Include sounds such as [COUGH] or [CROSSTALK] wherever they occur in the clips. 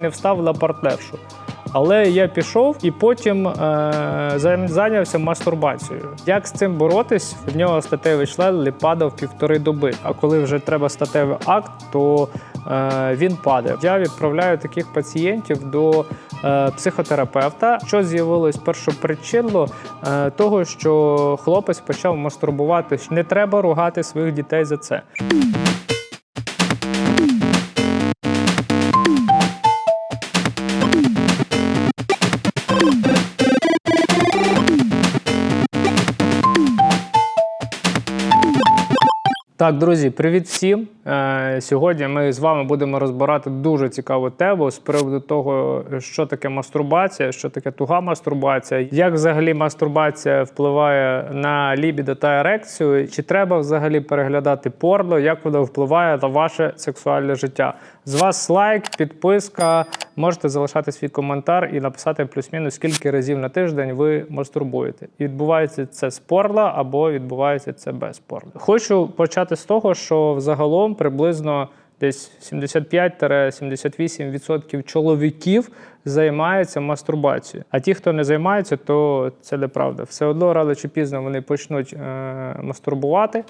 не встав на партнершу. Але я пішов і потім е, зайнявся мастурбацією. Як з цим боротись? В нього статевий член падав півтори доби. А коли вже треба статевий акт, то е, він падає. Я відправляю таких пацієнтів до е, психотерапевта. Що з'явилось першопричинно е, того, що хлопець почав мастурбувати. Не треба ругати своїх дітей за це. Так, друзі, привіт всім. Е, Сьогодні ми з вами будемо розбирати дуже цікаву тему з приводу того, що таке мастурбація, що таке туга мастурбація, як взагалі мастурбація впливає на лібідо та ерекцію, чи треба взагалі переглядати порно, як воно впливає на ваше сексуальне життя. З вас лайк, підписка. Можете залишати свій коментар і написати плюс-мінус, скільки разів на тиждень ви мастурбуєте. Відбувається це з порла або відбувається це без порла. Хочу почати з того, що взагалом приблизно десь 75-78% чоловіків займаються мастурбацією. А ті, хто не займається, то це неправда. Все одно рано чи пізно вони почнуть е- мастурбувати.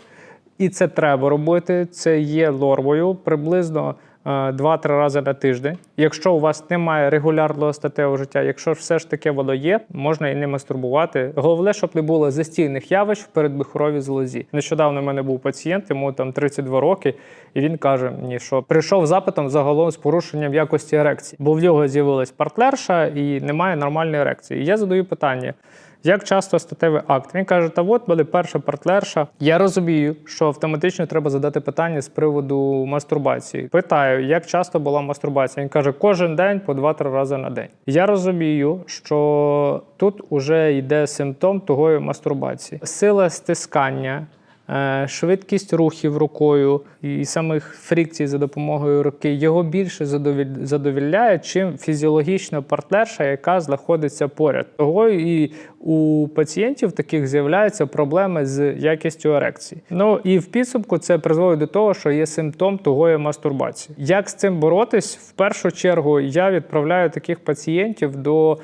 І це треба робити. Це є нормою приблизно 2-3 рази на тиждень. Якщо у вас немає регулярного статевого життя, якщо все ж таки воно є, можна і не мастурбувати. Головне, щоб не було застійних явищ в передбихоровій залозі. Нещодавно в мене був пацієнт, йому там 32 роки, і він каже мені, що прийшов запитом загалом з порушенням якості ерекції, бо в нього з'явилась партнерша і немає нормальної ерекції. І я задаю питання. Як часто статевий акт? Він каже: Та от буде перша партнерша. Я розумію, що автоматично треба задати питання з приводу мастурбації. Питаю, як часто була мастурбація? Він каже, кожен день по 2-3 рази на день. Я розумію, що тут уже йде симптом того мастурбації. Сила стискання. Е, Швидкість рухів рукою і самих фрикцій за допомогою руки його більше задовіль- задовільняє, чим фізіологічна партнерша, яка знаходиться поряд. Того і у пацієнтів таких з'являються проблеми з якістю ерекції. Ну і в підсумку це призводить до того, що є симптом тугої мастурбації. Як з цим боротись? В першу чергу я відправляю таких пацієнтів до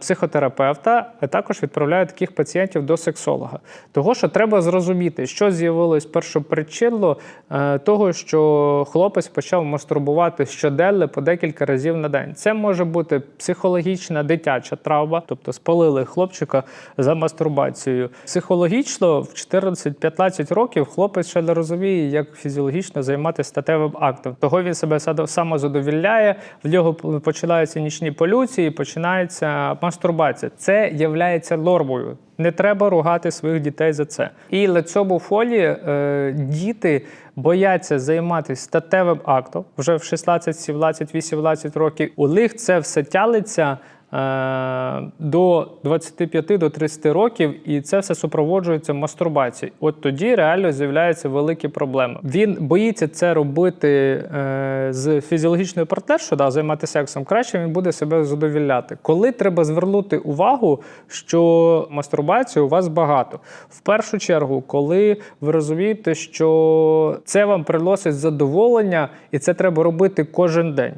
психотерапевта, а також відправляю таких пацієнтів до сексолога. Того, що треба зрозуміти, що з'явилось першопричинно е, того, що хлопець почав мастурбувати щоденно по декілька разів на день. Це може бути психологічна дитяча травма, тобто спалили хлопчика за мастурбацією. Психологічно в 14-15 років хлопець ще не розуміє, як фізіологічно займатися статевим актом. Того він себе самозадовільняє, в нього починаються нічні полюції, починається мастурбація. Це являється нормою. Не треба ругати своїх дітей за це. І на цьому фолі е, діти бояться займатися статевим актом вже в 16, 17, 18 років. У них це все тялиться. Е, До 25 до 30 років, і це все супроводжується мастурбацією. От тоді реально з'являються великі проблеми. Він боїться це робити е, з фізіологічною партнершою, да, займатися сексом. Краще він буде себе задовільняти. Коли треба звернути увагу, що мастурбації у вас багато. В першу чергу, коли ви розумієте, що це вам приносить задоволення, і це треба робити кожен день.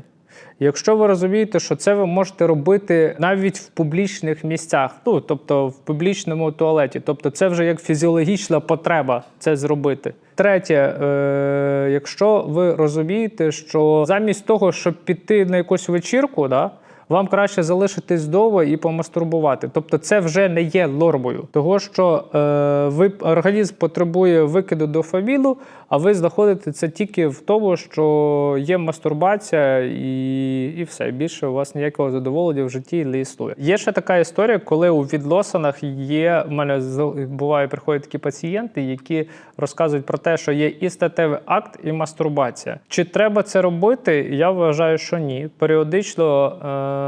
Якщо ви розумієте, що це ви можете робити навіть в публічних місцях, ну тобто в публічному туалеті, тобто це вже як фізіологічна потреба це зробити. Третє, е, якщо ви розумієте, що замість того, щоб піти на якусь вечірку, да, вам краще залишитись вдома і помастурбувати. Тобто це вже не є нормою, того що е, ви організм потребує викиду дофаміну, а ви знаходите це тільки в тому, що є мастурбація, і, і все. Більше у вас ніякого задоволення в житті не існує. Є ще така історія, коли у відносинах є. У мене буває, приходять такі пацієнти, які розказують про те, що є і статевий акт, і мастурбація. Чи треба це робити? Я вважаю, що ні. Періодично е,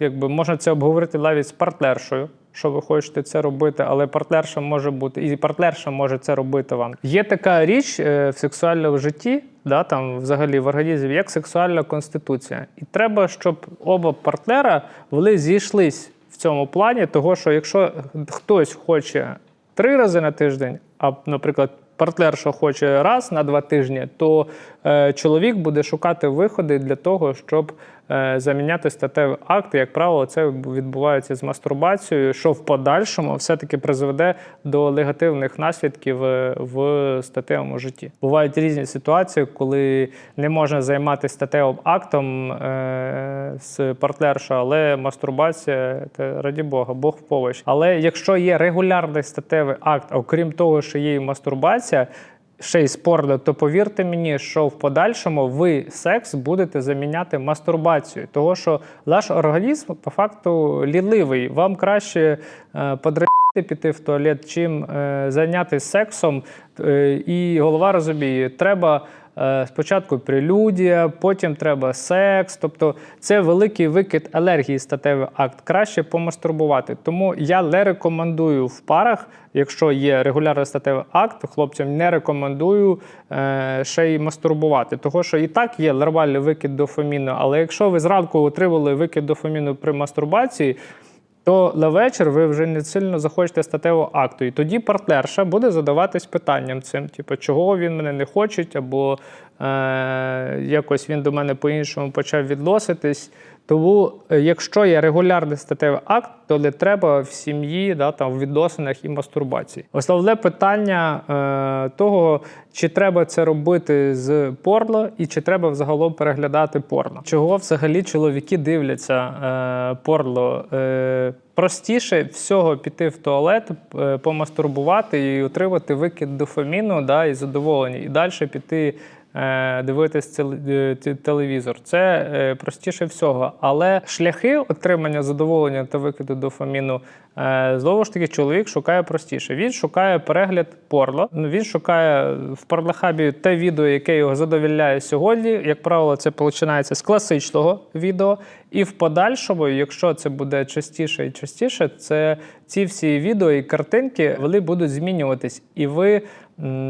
якби можна це обговорити навіть з партнершою. Що ви хочете це робити, але партнерша може бути, і партнерша може це робити вам. Є така річ е, в сексуальному житті, да, там взагалі в організмі, як сексуальна конституція. І треба, щоб оба партнера вони зійшлись в цьому плані, того що якщо хтось хоче три рази на тиждень, а, наприклад, партнерша хоче раз на два тижні, то е, чоловік буде шукати виходи для того, щоб заміняти статевий акт. Як правило, це відбувається з мастурбацією, що в подальшому все-таки призведе до негативних наслідків е, в статевому житті. Бувають різні ситуації, коли не можна займатися статевим актом е, з партнершою, але мастурбація це раді Бога, Бог в помощь. Але якщо є регулярний статевий акт, окрім того, що є мастурбація. Ще й спорно, то повірте мені, що в подальшому ви секс будете заміняти мастурбацією, того що ваш організм по факту ліливий. Вам краще е, піти в туалет, чим е, зайнятися сексом, е, і голова розуміє, треба. Е, Спочатку прелюдія, потім треба секс. Тобто це великий викид алергії статевий акт. Краще помастурбувати. Тому я не рекомендую в парах, якщо є регулярний статевий акт, хлопцям не рекомендую е, ще й мастурбувати. Того, що і так є нормальний викид дофаміну, але якщо ви зранку отримали викид дофаміну при мастурбації, то на вечір ви вже не сильно захочете статевого акту. І тоді партнерша буде задаватись питанням цим: типу, чого він мене не хоче, або якось він до мене по-іншому почав відноситись. Тому, е, якщо є регулярний статевий акт, то не треба в сім'ї, да, там, в відносинах і мастурбації. Основне питання е, того, чи треба це робити з порно, і чи треба взагалом переглядати порно. Чого взагалі чоловіки дивляться е, порно? Е, простіше всього піти в туалет, е, помастурбувати і отримати викид дофаміну да, і задоволення, і далі піти е, дивитись цел- е, телевізор. Це е, простіше всього. Але шляхи отримання задоволення та викиду дофаміну е, знову ж таки чоловік шукає простіше. Він шукає перегляд порно. Він шукає в порнохабі те відео, яке його задовільняє сьогодні. Як правило, це починається з класичного відео. І в подальшому, якщо це буде частіше і частіше, це ці всі відео і картинки вони будуть змінюватись, і ви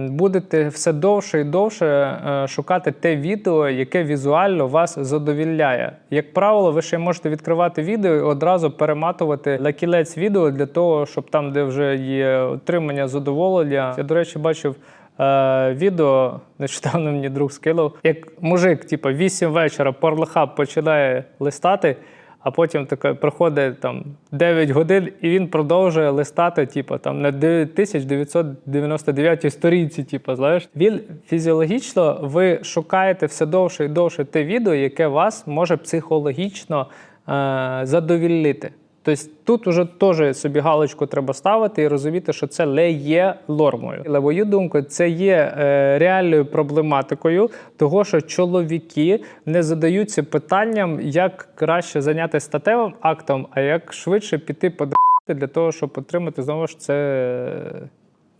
будете все довше і довше е, шукати те відео, яке візуально вас задовільняє. Як правило, ви ще можете відкривати відео і одразу перематувати на кілець відео для того, щоб там, де вже є отримання задоволення. Я, до речі, бачив. Е, відео [LAUGHS] нещодавно мені друг скинув, як мужик, типу, 8 вечора Pornhub починає листати, а потім таке проходить там 9 годин, і він продовжує листати, типу, там на 1999 сторінці. Типу, знаєш, він фізіологічно ви шукаєте все довше і довше те відео, яке вас може психологічно е, задовільнити. Тобто тут уже теж собі галочку треба ставити і розуміти, що це не є нормою. На мою думку, це є е, реальною проблематикою, того, що чоловіки не задаються питанням, як краще зайнятися статевим актом, а як швидше піти подрати для того, щоб отримати знову ж це. е,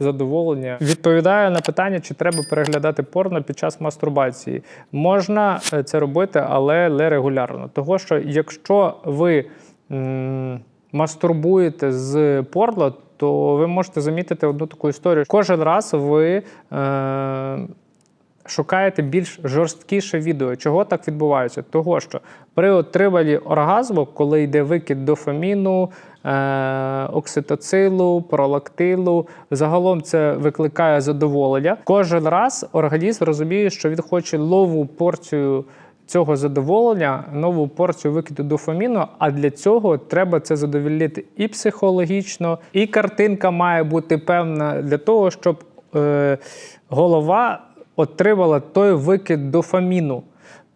Задоволення відповідаю на питання, чи треба переглядати порно під час мастурбації. Можна е, це робити, але не регулярно. Того, що якщо ви мастурбуєте з порно, то ви можете замітити одну таку історію. Кожен раз ви е, шукаєте більш жорсткіше відео. Чого так відбувається? Того, що при отриманні оргазму, коли йде викид дофаміну, е, окситоцилу, пролактилу, загалом це викликає задоволення. Кожен раз організм розуміє, що він хоче нову порцію. Цього задоволення, нову порцію викиду дофаміну, а для цього треба це задовольнити і психологічно, і картинка має бути певна для того, щоб е, голова отримала той викид дофаміну.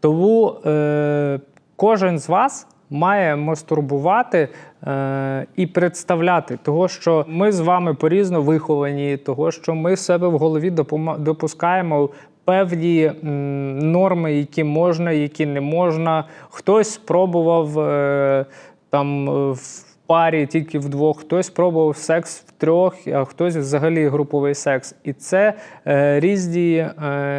Тому е, кожен з вас має мастурбувати е, і представляти, того, що ми з вами порізно виховані, того, що ми себе в голові допускаємо певні норми, які можна, які не можна. Хтось спробував е, там е, в парі тільки вдвох, хтось спробував секс в трьох, а хтось взагалі груповий секс. І це е, різні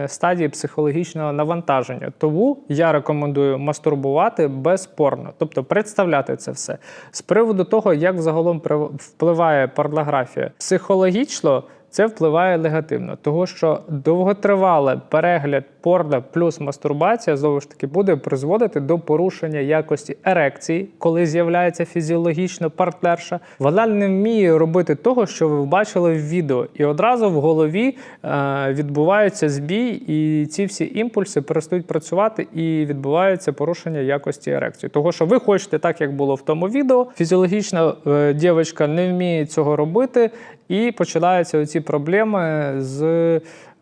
стадії психологічного навантаження. Тому я рекомендую мастурбувати без порно, тобто представляти це все. З приводу того, як загалом впливає порнографія, психологічно це впливає негативно, тому що довготривалий перегляд порно плюс мастурбація знову ж таки буде призводити до порушення якості ерекції, коли з'являється фізіологічно партнерша. Вона не вміє робити того, що ви бачили в відео, і одразу в голові е, відбувається збій, і ці всі імпульси перестають працювати, і відбувається порушення якості ерекції. Того, що ви хочете так, як було в тому відео, фізіологічна е, дівчинка не вміє цього робити, і починаються оці проблеми з.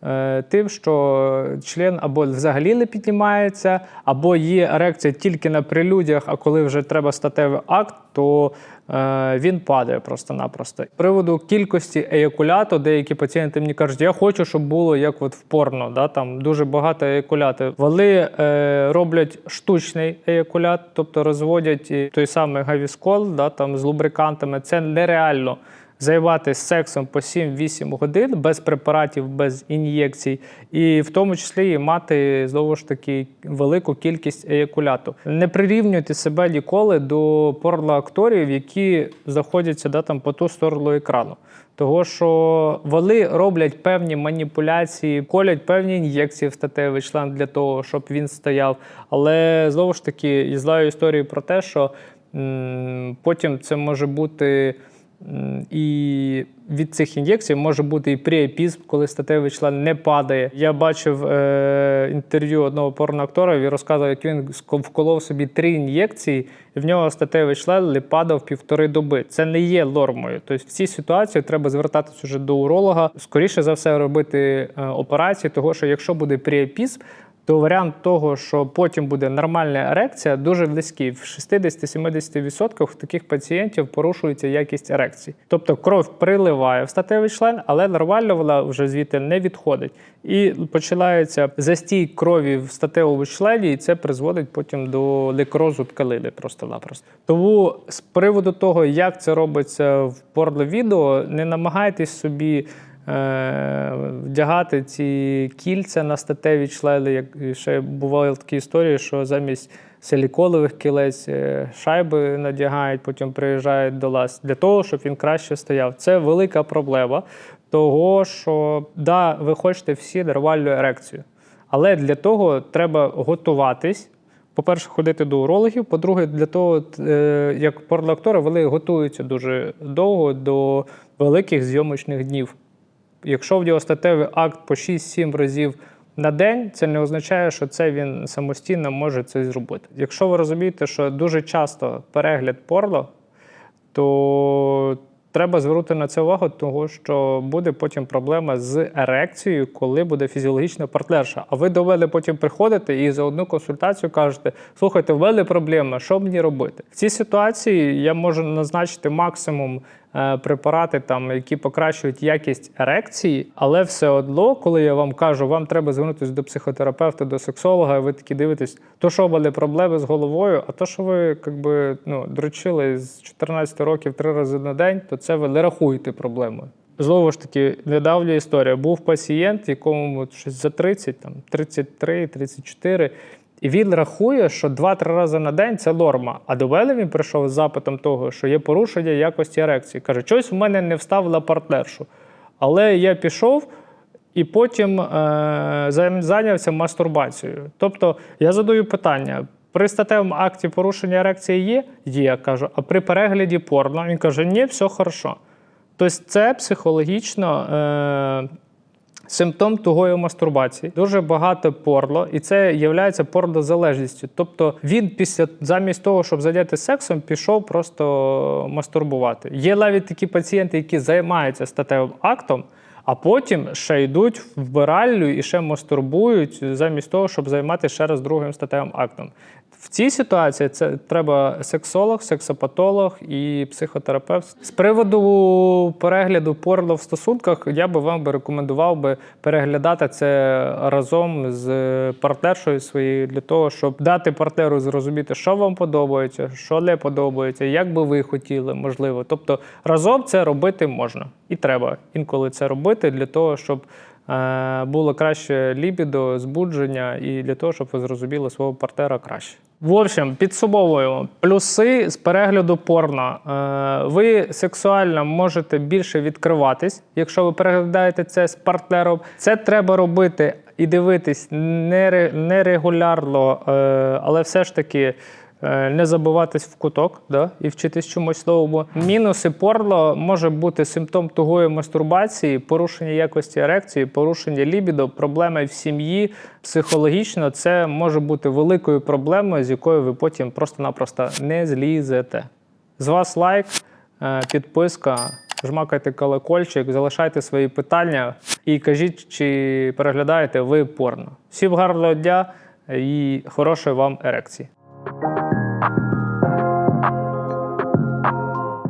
е, Тим, що член або взагалі не піднімається, або є ерекція тільки на прелюдіях, а коли вже треба статевий акт, то е, він падає просто-напросто. З приводу кількості еякуляту, деякі пацієнти мені кажуть, я хочу, щоб було як от в порно, да, там дуже багато еякуляту. Вони е, роблять штучний еякулят, тобто розводять той самий гавіскол да, там, з лубрикантами. Це нереально займатися сексом по 7-8 годин без препаратів, без ін'єкцій, і в тому числі і мати знову ж таки велику кількість еякуляту. Не прирівнюйте себе ніколи до порноакторів, які знаходяться да, там, по ту сторону екрану. Того, що вони роблять певні маніпуляції, колять певні ін'єкції в статевий член для того, щоб він стояв. Але знову ж таки, я знаю історію про те, що м, потім це може бути. І від цих ін'єкцій може бути і пріепізм, коли статевий член не падає. Я бачив е, інтерв'ю одного порноактора, він розказував, як він вколов собі три ін'єкції, і в нього статевий член падав півтори доби. Це не є нормою. Тобто в цій ситуації треба звертатися вже до уролога. Скоріше за все робити е, операції, того що якщо буде пріепізм, то варіант того, що потім буде нормальна ерекція, дуже близький. В 60-70% таких пацієнтів порушується якість ерекції. Тобто кров приливає в статевий член, але нормально вона вже звідти не відходить. І починається застій крові в статевому члені, і це призводить потім до некрозу тканини просто-напросто. Тому з приводу того, як це робиться в порно-відео, не намагайтесь собі вдягати ці кільця на статеві члени. Як ще бували такі історії, що замість силіконових кілець е, шайби надягають, потім приїжджають до вас для того, щоб він краще стояв. Це велика проблема того, що да, ви хочете всі нормальну ерекцію. Але для того треба готуватись. По-перше, ходити до урологів. По-друге, для того, е, як порноактори, вони готуються дуже довго до великих зйомочних днів. Якщо в нього статевий акт по 6-7 разів на день, це не означає, що це він самостійно може це зробити. Якщо ви розумієте, що дуже часто перегляд порно, то треба звернути на це увагу, тому що буде потім проблема з ерекцією, коли буде фізіологічна партнерша. А ви до мене потім приходите і за одну консультацію кажете: слухайте, в мене проблема, що мені робити? В цій ситуації я можу назначити максимум препарати, там, які покращують якість ерекції, але все одно, коли я вам кажу, вам треба звернутися до психотерапевта, до сексолога, і ви такі дивитесь, то що мене проблеми з головою, а то, що ви якби, ну, дрочили з 14 років три рази на день, то це ви не рахуєте проблемою. Знову ж таки, недавня історія. Був пацієнт, якому щось за 30, там 33, 34, і він рахує, що 2-3 рази на день це норма. А до мене він прийшов з запитом того, що є порушення якості ерекції. Каже, щось в мене не вставила партнершу. Але я пішов і потім е, зайнявся мастурбацією. Тобто я задаю питання: при статевому акті порушення ерекції є? Є, я кажу, а при перегляді порно він каже, ні, все хорошо. Тобто це психологічно. Е, Симптом тугої мастурбації дуже багато порно, і це є порнозалежністю. Тобто він після замість того, щоб зайняти сексом, пішов просто мастурбувати. Є навіть такі пацієнти, які займаються статевим актом, а потім ще йдуть в вбиральню і ще мастурбують замість того, щоб займатися ще раз другим статевим актом. В цій ситуації це треба сексолог, сексопатолог і психотерапевт. З приводу перегляду порно в стосунках, я би вам би рекомендував би переглядати це разом з партнершою своєю для того, щоб дати партнеру зрозуміти, що вам подобається, що не подобається, як би ви хотіли, можливо. Тобто разом це робити можна і треба інколи це робити для того, щоб е, було краще лібідо, збудження, і для того, щоб ви зрозуміли свого партнера краще. В общем, підсумовуємо плюси з перегляду порно. Е, Ви сексуально можете більше відкриватись, якщо ви переглядаєте це з партнером. Це треба робити і дивитись нере- нерегулярно, е, але все ж таки. Е, Не забиватись в куток да, і вчитись чомусь новому. Мінуси порно може бути симптом тугої мастурбації, порушення якості ерекції, порушення лібідо, проблеми в сім'ї. Психологічно це може бути великою проблемою, з якою ви потім просто-напросто не злізете. З вас лайк, е, підписка, жмакайте колокольчик, залишайте свої питання і кажіть, чи переглядаєте ви порно. Всім гарного дня і хорошої вам ерекції. Thank you.